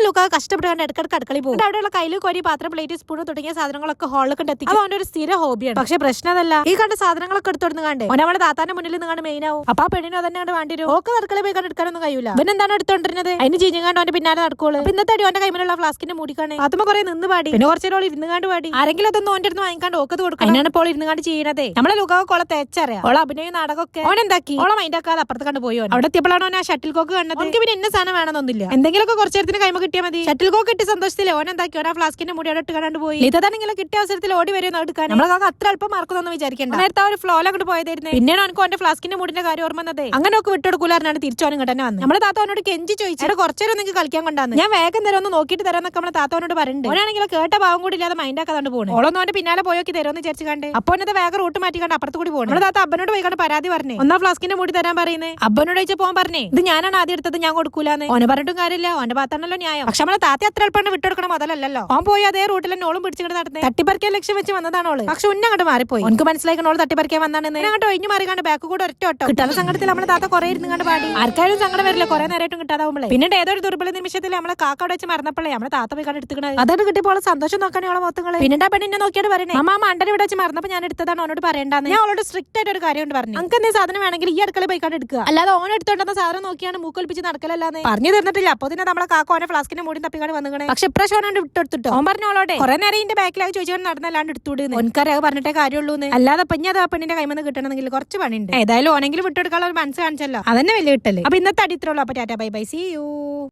നമ്മളെ ലുക്ക കഷ്ടപ്പെട്ട് ഇടക്കിടക്ക് അടുക്കളയിൽ പോകും. അവിടെയുള്ള കയ്യിൽ കോരി പാത്രം പ്ലേറ്റ് സ്പൂൺ തുടങ്ങിയ സാധനങ്ങളൊക്കെ എത്തിക്കും അത് അവന്റെ ഒരു സ്ഥിര ഹോബിയാണ് പക്ഷെ പ്രശ്നം അതല്ല. ഈ കണ്ട സാധനങ്ങളൊക്കെ എടുത്തോടുന്ന് കണ്ടേ. ഓൻ നമ്മളെ താത്താന്റെ മുന്നിൽ നിന്ന് മെയിൻ ആവും. അപ്പൊ ആ പെണ്ണിനും അതന്നെ കണ്ട് വേണ്ടി വരും. ഓക്ക് അടുക്കളയിൽ പോയി കണ്ട് എടുക്കാനൊന്നും കഴിയൂല. പിന്നെ എന്താണ് എടുത്തോണ്ടിരുന്നത്? അതിന് ചീഞ്ഞങ്ങാണ്ട് അവന്റെ പിന്നാലെ നടക്കുള്ളൂ ഇന്നത്തെ അടി അവന്റെ കൈമിലുള്ള ഫ്ലാസ്കിന്റെ മൂടിക്കാണ്. അതുമ്പോ കുറെ നിന്ന് പാടി. പിന്നെ കുറച്ചു നേരം ഇരുന്ന് കണ്ട് പാടി. ആരെങ്കിലും അതൊന്നും ഓന്റെ അടുത്ത് വാങ്ങിക്കാണ്ട് ഓക്കത് കൊടുക്കും അതിനാണ് ഇപ്പോൾ ഇരുന്ന് കണ്ട് ചെയ്യണതേ. നമ്മളെ ലുക്കാവ് കൊള തെച്ചറിയാം. ഓളെ അഭിനയ നാടകമൊക്കെ ഓൻ എന്താക്കി? ഓളെ മൈൻഡാക്കാതെ അപ്പുറത്ത് കണ്ട് പോയി. അവിടെ എത്തിയപ്പോഴാണ് ഓൻ ആ ഷട്ടിൽ കോക്ക് കണ്ടത്. എനിക്ക് പിന്നെ എന്നെ സാധനം വേണമെന്നൊന്നുമില്ല. എന്തെങ്കിലുമൊക്കെ കുറച്ചു നേരത്തിന് കൈമ കിട്ടിയാൽ മതി. ഷട്ടിൽ കോക്ക് കിട്ടിയ സന്തോഷത്തില്ലേ ഓൻ എന്താക്കി? ഓൻ ആ ഫ്ലാസ്കിന്റെ മുടി അവിടെ ഇട്ട് കണ്ട് പോയി ഇതാണെങ്കിലും കിട്ടിയ അവസരത്തിൽ ഓടി വരും എടുക്കാൻ. നമ്മളെ കാക്ക അത്ര അല്പം മാർക്കൊന്നും വിചാരിക്കണ്ട. നേരത്തെ ആ ഒരു ഫ്ലോയിൽ അങ്ങോട്ട് പോയതായിരുന്നു. പിന്നെയാണ് അവനക്ക് ഓന്റെ ഫ്ലാസ്കിന്റെ മുടിന്റെ കാര്യം ഓർമ്മ വന്നതേ. അങ്ങനെ ഒക്കെ വിട്ടെടുക്കൂലായിരുന്നു തിരിച്ചോനും ഇങ്ങോട്ട് തന്നെ വന്നു. നമ്മുടെ താത്ത അവനോട് കെഞ്ചി ചോദിച്ചു. അവിടെ കുറച്ചേരം നിങ്ങൾക്ക് കളിക്കാൻ കൊണ്ടാന്ന്. ഞാൻ വേഗം തരുമെന്ന് നോക്കിയിട്ട് തരാന്നൊക്കെ നമ്മളെ താത്തവനോട് പറയുന്നുണ്ട് ഓനാണെങ്കിൽ കേട്ട ഭാവം കൂടി ഇല്ലാതെ മൈൻഡ് ആക്കാതെ പോകണം ഓളൊന്നും അവന്റെ പിന്നാലെ പോയോക്കി തരുമെന്ന് വിചാരിച്ചു കണ്ട് അപ്പൊ എന്നത് വേഗം റൂട്ട് മാറ്റി കണ്ട് അപ്പുറത്ത് കൂടി പോകണം നമ്മുടെ താത്ത അബ്ബനോട് പോയി കണ്ട് പരാതി പറഞ്ഞു. ഒന്നാ ഫ്ലാസ്കിന്റെ മുടി തരാൻ പറയുന്നത് അബ്ബനോട് ചോദിച്ചാൽ പോകാൻ പറഞ്ഞേ ഇത് ഞാനാണ് ആദ്യം എടുത്തത് ഞാൻ കൊടുക്കൂലെന്ന്. ഓനെ പറഞ്ഞിട്ടും കാര്യമില്ല. ഓന്റെ ഭാഗത്താണല്ലോ ന്യായം. പക്ഷെ നമ്മളെ താത്തി അത്ര എളുപ്പം വിട്ടെടുക്കണം അതല്ലല്ലോ. ഓൻ പോയി അതേ റൂട്ടിൽ നോളും ഓളും പിടിച്ചിട്ട് നടത്തേ തട്ടിപ്പറിക്കാൻ ലക്ഷ്യം വെച്ച് വന്നതാണ് ഓൾ. പക്ഷെ ഉന്ന അങ്ങോട്ട് മാറിപ്പോയി. എനിക്ക് മനസ്സിലാക്കി ഓൾ തട്ടിപ്പറിക്കാൻ വന്നാണെന്ന്? അങ്ങോട്ട് ഒഴിഞ്ഞു മാറി കണ്ട് ബാക്ക് കൂടെ ഒറ്റ ഓട്ടോ കിട്ടാത്ത സംഘത്തിൽ നമ്മളെ താത്ത കുറെ ഇരുന്ന് കണ്ട് പാടി. ആർക്കാരും സങ്കടം വരില്ല. കുറെ നേരമായിട്ടും കിട്ടാതാവുമ്പോൾ പിന്നെ ഏതോ ഒരു ദുർബല നിമിഷത്തിൽ നമ്മളെ കാക്ക അവിടെ വെച്ച് മറന്നപ്പോഴേ നമ്മളെ താത്ത പോയി കണ്ട് എടുത്തുക്കണത് അതാണ് കിട്ടിയപ്പോൾ സന്തോഷം നോക്കാൻ ഓളെ മൊത്തങ്ങൾ പിന്നെ ആ പെണ്ണിനെ നോക്കിയിട്ട് പറയണേ. അമ്മ മണ്ടൻ ഇവിടെ വെച്ച് മറന്നപ്പോൾ ഞാൻ എടുത്തതാണ്. ഓനോട് പറയേണ്ടത് ഞാൻ അവളോട് സ്ട്രിക്റ്റ് ആയിട്ട് ഒരു കാര്യം പറഞ്ഞു. നമുക്ക് എന്തെങ്കിലും സാധനം വേണമെങ്കിൽ ഈ അടുക്കള പോയി കണ്ട് എടുക്കുക. അല്ലാതെ ഓൻ എടുത്തോണ്ടെന്ന സാധനം നോക്കിയാണ് മൂക്കൊലിപ്പിച്ച് നടക്കലല്ലാന്ന്. പറഞ്ഞു തന്നിട്ടില്ല. അപ്പൊ തന്നെ നമ്മളെ കാക്ക ഓനെ ഫ്ലാസ്കിന്റെ മൂടി തപ്പിക്കാണ് വന്നുകണേ പക്ഷെ ഇപ്രാവശ്യം വിട്ടെടുത്തിട്ടോ ഓൻ പറഞ്ഞോളോടെ. കുറെ നേരം ഇതിന്റെ ബാക്കിലായി ചോദിച്ചാൽ നടന്നല്ലാണ്ട് എടുത്തുവിടുന്നു. ഓൻക്കാരെ അത് പറഞ്ഞിട്ടേ കാര്യമുള്ളൂ അല്ലാതെ പിന്നെ അത് ആ പെണ്ണിന്റെ കൈമെന്ന് കിട്ടണമെങ്കിൽ കുറച്ച് പണിയുണ്ട്. ഏതായാലും ഓനെങ്കിലും വിട്ടെടുക്കാനുള്ള ഒരു മനസ്സ് കാണിച്ചല്ലോ. അതന്നെ വലിയ കിട്ടൽ അപ്പൊ ഇന്നത്തെ അടി ഇത്രയുള്ളൂ അപ്പൊ tata bye bye. See you